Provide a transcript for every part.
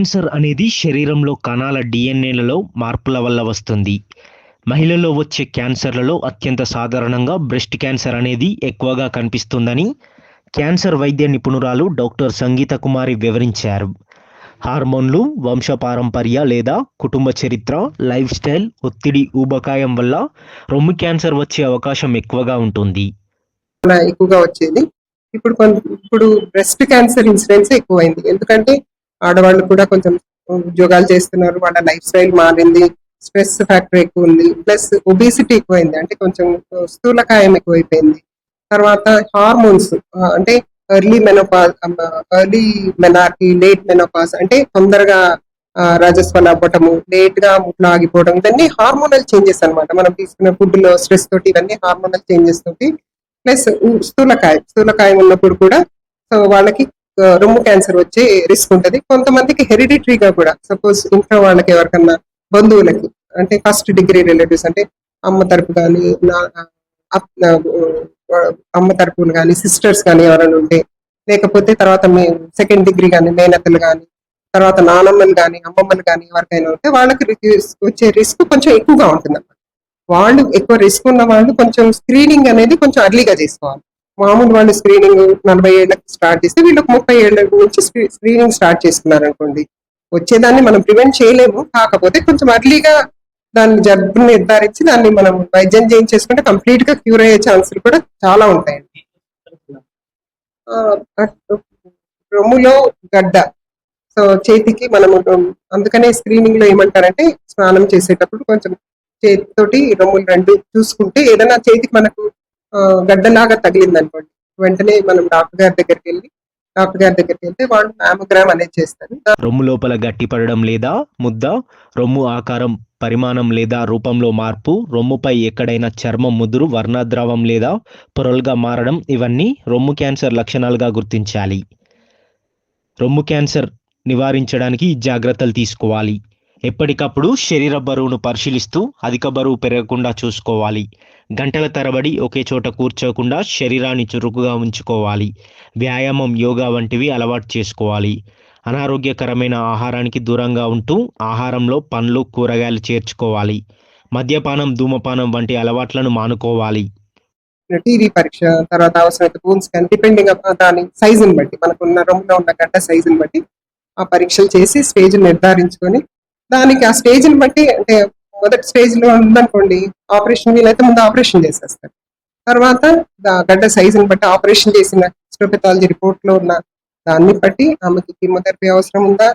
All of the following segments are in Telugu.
క్యాన్సర్ అనేది శరీరంలో కణాల డిఎన్ఏలలో మార్పుల వల్ల వస్తుంది. మహిళల్లో వచ్చే క్యాన్సర్లలో అత్యంత సాధారణంగా బ్రెస్ట్ క్యాన్సర్ అనేది ఎక్కువగా కనిపిస్తుందని క్యాన్సర్ వైద్య నిపుణురాలు డాక్టర్ సంగీత కుమారి వివరించారు. హార్మోన్లు వంశపారంపర్య లేదా కుటుంబ చరిత్ర లైఫ్ స్టైల్ ఒత్తిడి ఊబకాయం వల్ల రొమ్ము క్యాన్సర్ వచ్చే అవకాశం ఎక్కువగా ఉంటుంది. ఎక్కువగా వచ్చేది. ఇప్పుడు కొంత ఇప్పుడు బ్రెస్ట్ క్యాన్సర్ ఇన్సిడెన్స్ ఎక్కువైంది. ఎందుకంటే ఆడవాళ్ళు కూడా కొంచెం ఉద్యోగాలు చేస్తున్నారు. వాళ్ళ లైఫ్ స్టైల్ మారింది. స్ట్రెస్ ఫ్యాక్టర్ ఎక్కువ ఉంది ప్లస్ ఒబేసిటీ ఎక్కువైంది. అంటే కొంచెం స్థూలకాయం ఎక్కువైపోయింది. తర్వాత హార్మోన్స్ అంటే early menopause early menarche late menopause అంటే తొందరగా రాజస్వన్ అవ్వటము లేట్గా ముట్లు ఆగిపోవడం ఇవన్నీ హార్మోనల్ చేంజెస్ అన్నమాట. మనం తీసుకున్న ఫుడ్లో స్ట్రెస్ తోటి ఇవన్నీ హార్మోనల్ చేంజెస్ తోటి ప్లస్ స్థూలకాయం. స్థూలకాయం ఉన్నప్పుడు కూడా సో వాళ్ళకి రొమ్ము క్యాన్సర్ వచ్చే రిస్క్ ఉంటది. కొంతమందికి హెరిడిటరీగా కూడా సపోజ్ ఇంట్లో వాళ్ళకి ఎవరికన్నా బంధువులకి అంటే ఫస్ట్ డిగ్రీ రిలేటివ్స్ అంటే అమ్మ తరపు కానీ అమ్మ తరపున కానీ సిస్టర్స్ కానీ ఎవరైనా ఉంటే లేకపోతే తర్వాత మే సెకండ్ డిగ్రీ కానీ మేనతలు కానీ తర్వాత నానమ్మలు కానీ అమ్మమ్మలు కానీ ఎవరికైనా ఉంటే వాళ్ళకి వచ్చే రిస్క్ కొంచెం ఎక్కువగా ఉంటుంది వాళ్ళు ఎక్కువ రిస్క్ ఉన్న వాళ్ళు కొంచెం స్క్రీనింగ్ అనేది కొంచెం అర్లీగా చేసుకోవాలి. మామూలు వాళ్ళు స్క్రీనింగ్ నలభై ఏళ్ళకి స్టార్ట్ చేస్తే వీళ్ళకి ముప్పై ఏళ్ళ నుంచి స్క్రీనింగ్ స్టార్ట్ చేస్తున్నారు అనుకోండి వచ్చేదాన్ని మనం ప్రివెంట్ చేయలేము. కాకపోతే కొంచెం అర్లీగా దాన్ని జబ్బుని నిర్ధారించి దాన్ని మనం వైద్యం చేయించేసుకుంటే కంప్లీట్గా క్యూర్ అయ్యే ఛాన్సులు కూడా చాలా ఉంటాయండి. రొమ్ములో గడ్డ. సో చేతికి మనము అందుకనే స్క్రీనింగ్లో ఏమంటారంటే స్నానం చేసేటప్పుడు కొంచెం చేతితోటి రొమ్ములు రెండు చూసుకుంటే ఏదైనా చేతికి మనకు గడ్డలాగా తగిలింది అనుకోండి వెంటనే మనం డాక్టర్ గారి దగ్గరికి వెళ్ళి డాక్టర్ గారి దగ్గరికి వెళ్తే వాళ్ళు మ్యామోగ్రామ్ అనేది చేస్తారు. రొమ్ము లోపల గట్టిపడడం లేదా? ముద్ద? రొమ్ము ఆకారం పరిమాణం లేదా? రూపంలో మార్పు? రొమ్ముపై ఎక్కడైనా చర్మం ముదురు వర్ణద్రవం లేదా? పొరలుగా మారడం ఇవన్నీ రొమ్ము క్యాన్సర్ లక్షణాలుగా గుర్తించాలి. రొమ్ము క్యాన్సర్ నివారించడానికి జాగ్రత్తలు తీసుకోవాలి. ఎప్పటికప్పుడు శరీర బరువును పరిశీలిస్తూ అధిక బరువు పెరగకుండా చూసుకోవాలి. గంటల తరబడి ఒకే చోట కూర్చోకుండా శరీరాన్ని చురుకుగా ఉంచుకోవాలి. వ్యాయామం యోగా వంటివి అలవాటు చేసుకోవాలి. అనారోగ్యకరమైన ఆహారానికి దూరంగా ఉంటూ ఆహారంలో పండ్లు కూరగాయలు చేర్చుకోవాలి. మద్యపానం ధూమపానం వంటి అలవాట్లను మానుకోవాలి. టీవీ పరీక్ష తర్వాత అవసరమైతే బోన్ స్కాన్ డిపెండింగ్ దాని సైజుని బట్టి మనకు ఉన్న రొమ్ములో ఉన్న గంట సైజుని బట్టి ఆ పరీక్షలు చేసి స్టేజ్ నిర్ధారించుకొని దానికి ఆ స్టేజ్ని బట్టి అంటే మొదటి స్టేజ్లో ఉందనుకోండి ఆపరేషన్ వీలైతే ముందు ఆపరేషన్ చేసేస్తారు. తర్వాత గడ్డ గడ్డ సైజుని బట్టి ఆపరేషన్ చేసిన స్టోపెథాలజీ రిపోర్ట్లో ఉన్న దాన్ని బట్టి ఆమెకి కీమోథెరపీ అవసరం ఉందా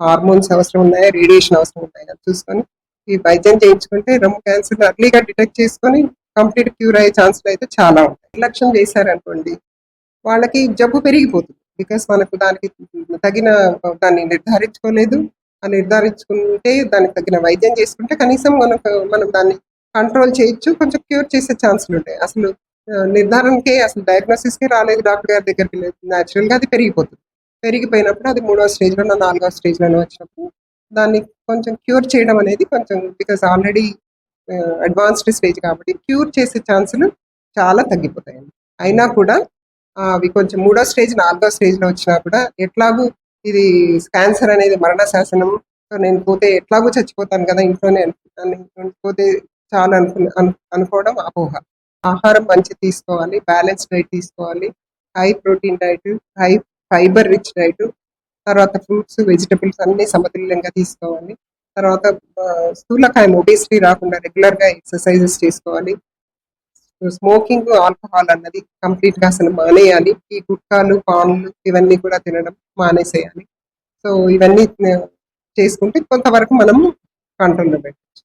హార్మోన్స్ అవసరం ఉన్నాయా రేడియేషన్ అవసరం ఉన్నాయా చూసుకొని ఈ వైద్యం చేయించుకుంటే రొమ్ము క్యాన్సర్ అర్లీగా డిటెక్ట్ చేసుకొని కంప్లీట్ క్యూర్ అయ్యే ఛాన్సులు అయితే చాలా ఉంటాయి. నిర్లక్ష్యం చేశారనుకోండి వాళ్ళకి జబ్బు పెరిగిపోతుంది. బికాస్ మనకు దానికి తగిన దాన్ని నిర్ధారించుకోలేదు నిర్ధారించుకుంటే దానికి తగిన వైద్యం చేసుకుంటే కనీసం మనకు మనం దాన్ని కంట్రోల్ చేయొచ్చు కొంచెం క్యూర్ చేసే ఛాన్సులు ఉంటాయి. అసలు నిర్ధారణకే అసలు డయాగ్నోసిస్కి రాలేదు డాక్టర్ గారి దగ్గరికి లేదు. న్యాచురల్గా అది పెరిగిపోతుంది. పెరిగిపోయినప్పుడు అది మూడవ స్టేజ్ నాలుగవ స్టేజ్లోనో స్టేజ్ వచ్చినప్పుడు దాన్ని కొంచెం క్యూర్ చేయడం అనేది కొంచెం బికాస్ ఆల్రెడీ అడ్వాన్స్డ్ స్టేజ్ కాబట్టి క్యూర్ చేసే ఛాన్సులు చాలా తగ్గిపోతాయండి. అయినా కూడా అవి కొంచెం మూడో స్టేజ్ నాలుగో స్టేజ్లో వచ్చినా కూడా ఎట్లాగూ ఇది క్యాన్సర్ అనేది మరణ శాసనం సో నేను పోతే ఎట్లాగూ చచ్చిపోతాను కదా ఇంట్లోనే అనుకుంటాను. పోతే చాలా అనుకు అను- అనుకోవడం అపోహ. ఆహారం మంచి తీసుకోవాలి బ్యాలెన్స్ డైట్ తీసుకోవాలి high protein diet high fibre rich diet తర్వాత ఫ్రూట్స్ వెజిటబుల్స్ అన్ని సమతుల్యంగా తీసుకోవాలి. తర్వాత ఆ, స్థూలకాయం ఒబేసిటీ రాకుండా రెగ్యులర్గా ఎక్సర్సైజెస్ చేసుకోవాలి. స్మోకింగ్ ఆల్కహాల్ అన్నది కంప్లీట్గా అసలు మానేయాలి. ఈ గుట్కాలు పాన్లు ఇవన్నీ కూడా తినడం మానేసేయాలి. సో ఇవన్నీ చేసుకుంటే కొంతవరకు మనం కంట్రోల్లో పెట్టచ్చు